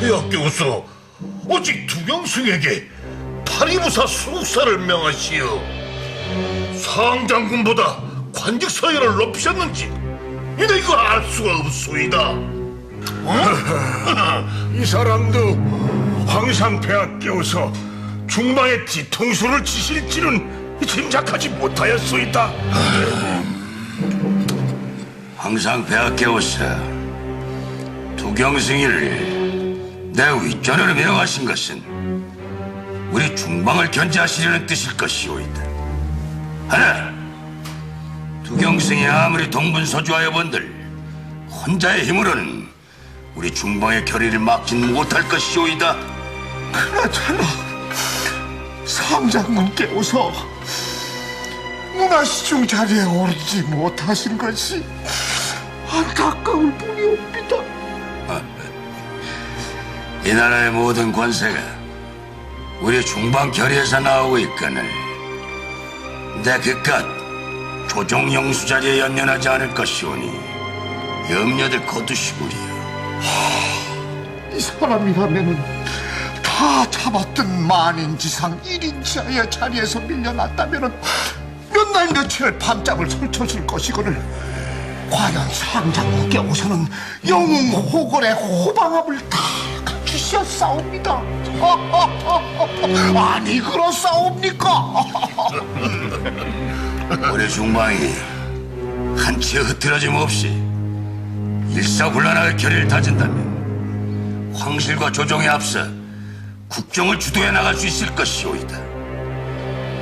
폐하께서 오직 두경승에게 파리부사 수사를 명하시어 상장군보다 관직 서열을 높이셨는지 이내 이거 알 수가 없소이다. 이 사람도 황상 폐하 깨워서 중방의 뒤통수를 치실지는 짐작하지 못하였소이다. 항상 배아깨웠어. 두경승이를 내 윗전으로 명하신 것은 우리 중방을 견제하시려는 뜻일 것이오이다. 하나, 두경승이 아무리 동분서주하여 본들 혼자의 힘으로는 우리 중방의 결의를 막지는 못할 것이오이다. 그나저나 상장군께서 문화시중 자리에 오르지 못하신 것이 안타까울 뿐이옵니다. 이 나라의 모든 권세가 우리 중방 결의에서 나오고 있거늘 내 그깟 조정 영수 자리에 연연하지 않을 것이오니 염려들 거두시구리요. 이 사람이라면은 다 잡았던 만인지상 1인치하의 자리에서 밀려났다면은 몇 날 며칠 밤잠을 설쳤을 것이거늘 과연 상장군께서는 영웅 호걸의 호방함을 다 갖추셨사옵니다. 아니 그렇사옵니까? 우리 중방이 한치 흐트러짐 없이 일사불란하게 결의를 다진다면 황실과 조정에 앞서 국정을 주도해 나갈 수 있을 것이오이다.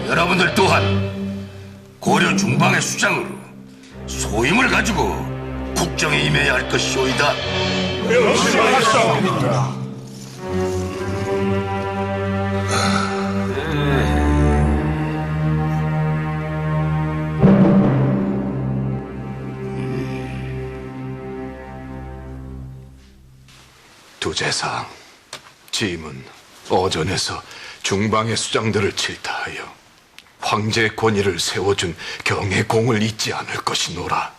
여러분들 또한 고려 중방의 수장으로 소임을 가지고 국정에 임해야 할 것이오이다. 두제상, 짐은 어전에서 중방의 수장들을 질타하여 황제의 권위를 세워준 경의 공을 잊지 않을 것이노라.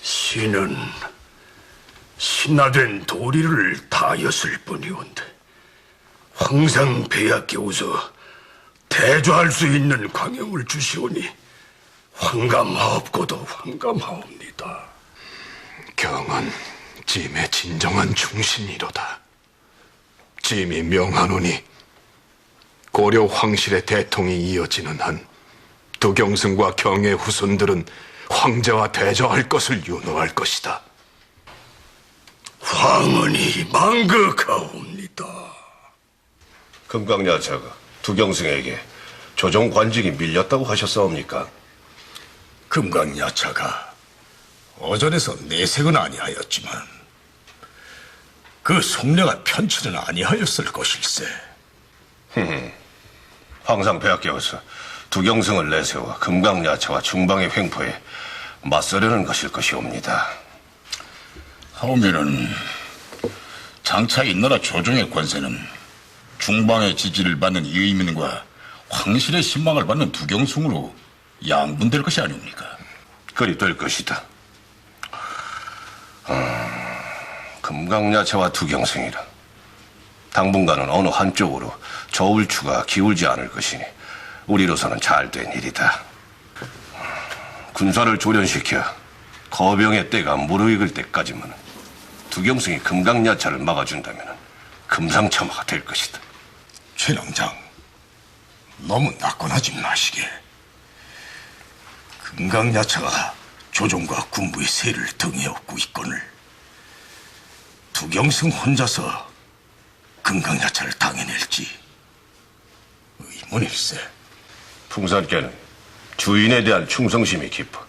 신은 신화된 도리를 다였을 뿐이온데 황상 폐하께서 대조할 수 있는 광영을 주시오니 황감하옵고도 황감하옵니다. 경은 짐의 진정한 충신이로다. 짐이 명하노니 고려 황실의 대통이 이어지는 한 두경승과 경의 후손들은 황제와 대저할 것을 윤호할 것이다. 황은이 망극하옵니다. 금강야차가 두경승에게 조정 관직이 밀렸다고 하셨사옵니까? 금강야차가 어전에서 내색은 아니하였지만 그 속내가 편치는 아니하였을 것일세. 황상 폐하께서 두경승을 내세워 금강야차와 중방의 횡포에 맞서려는 것일 것이옵니다. 하오면은 장차 이 나라 조정의 권세는 중방의 지지를 받는 이의민과 황실의 신망을 받는 두경승으로 양분될 것이 아닙니까? 그리 될 것이다. 음, 금강야차와 두경승이라 당분간은 어느 한쪽으로 저울추가 기울지 않을 것이니 우리로서는 잘 된 일이다. 군사를 조련시켜 거병의 때가 무르익을 때까지만 두경승이 금강야차를 막아준다면 금상첨화가 될 것이다. 최령장, 너무 낙관하지 마시게. 금강야차가 조정과 군부의 세를 등에 업고 있거늘 두경승 혼자서 금강야차를 당해낼지 의문일세. 풍산께는 주인에 대한 충성심이 깊어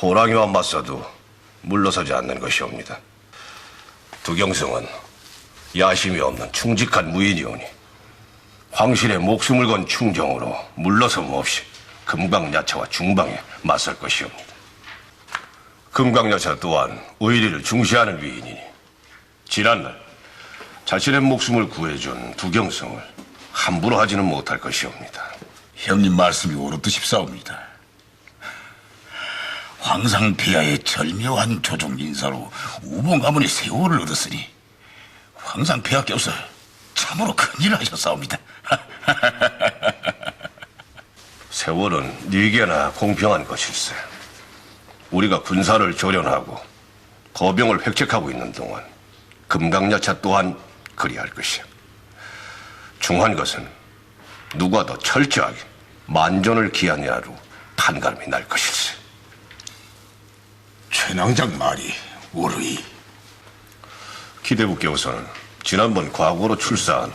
호랑이와 맞서도 물러서지 않는 것이옵니다. 두경승은 야심이 없는 충직한 무인이오니 황실의 목숨을 건 충정으로 물러섬 없이 금강야차와 중방에 맞설 것이옵니다. 금강야차 또한 의리를 중시하는 위인이니 지난날 자신의 목숨을 구해준 두경승을 함부로 하지는 못할 것이옵니다. 형님 말씀이 옳듯 싶사옵니다. 황상 폐하의 절묘한 조정 인사로 우봉 가문의 세월을 얻었으니 항상 폐하 껴서 참으로 큰일 하셨사옵니다. 세월은 네게나 공평한 것일세. 우리가 군사를 조련하고 거병을 획책하고 있는 동안 금강야차 또한 그리할 것이야. 중한 것은 누가 더 철저하게 만전을 기하냐로 판가름이 날 것일세. 최낭장 말이 옳으이. 기대부께서는 지난번 과거로 출사한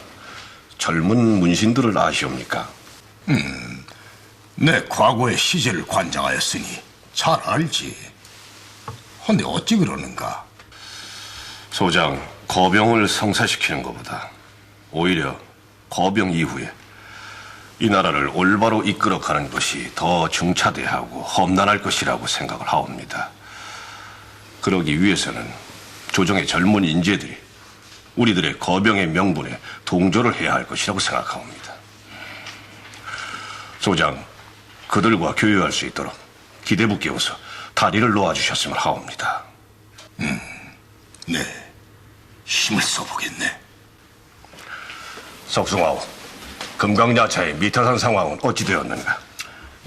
젊은 문신들을 아시옵니까? 내 과거의 시제를 관장하였으니 잘 알지. 근데 어찌 그러는가? 소장, 거병을 성사시키는 것보다 오히려 거병 이후에 이 나라를 올바로 이끌어가는 것이 더 중차대하고 험난할 것이라고 생각을 하옵니다. 그러기 위해서는 조정의 젊은 인재들이 우리들의 거병의 명분에 동조를 해야 할 것이라고 생각하옵니다. 소장, 그들과 교류할 수 있도록 기대부께서 다리를 놓아주셨으면 하옵니다. 네, 힘을 써보겠네. 석승하오, 금강야차의 미타산 상황은 어찌 되었는가?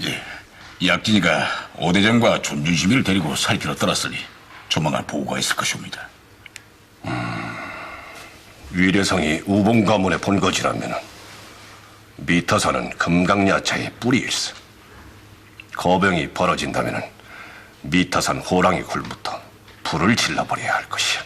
예, 약진이가 오대장과 존준시비를 데리고 살피러 떠났으니 조만간 보고가 있을 것이옵니다. 위례성이 우봉 가문의 본거지라면 미타산은 금강야차의 뿌리일세. 거병이 벌어진다면 미타산 호랑이 굴부터 불을 질러버려야 할 것이야.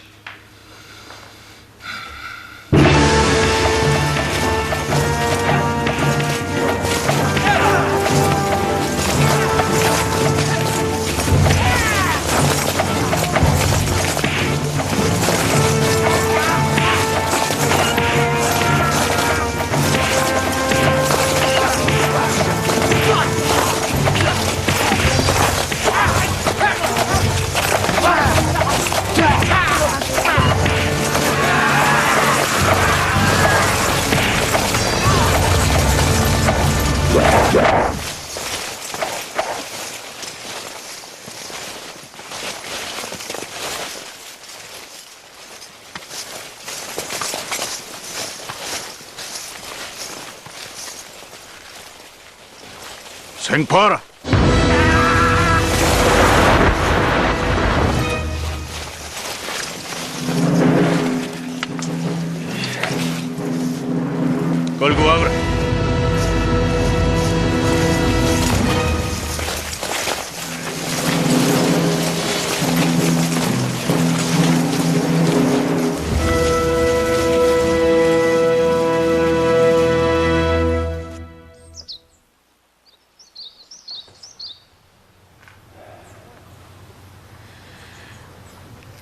생파하라.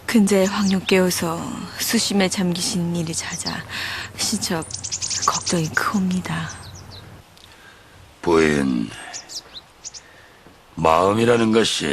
근자의 황룡 깨어서 수심에 잠기신 일이 잦아 신첩 걱정이 크옵니다. 부인, 마음이라는 것이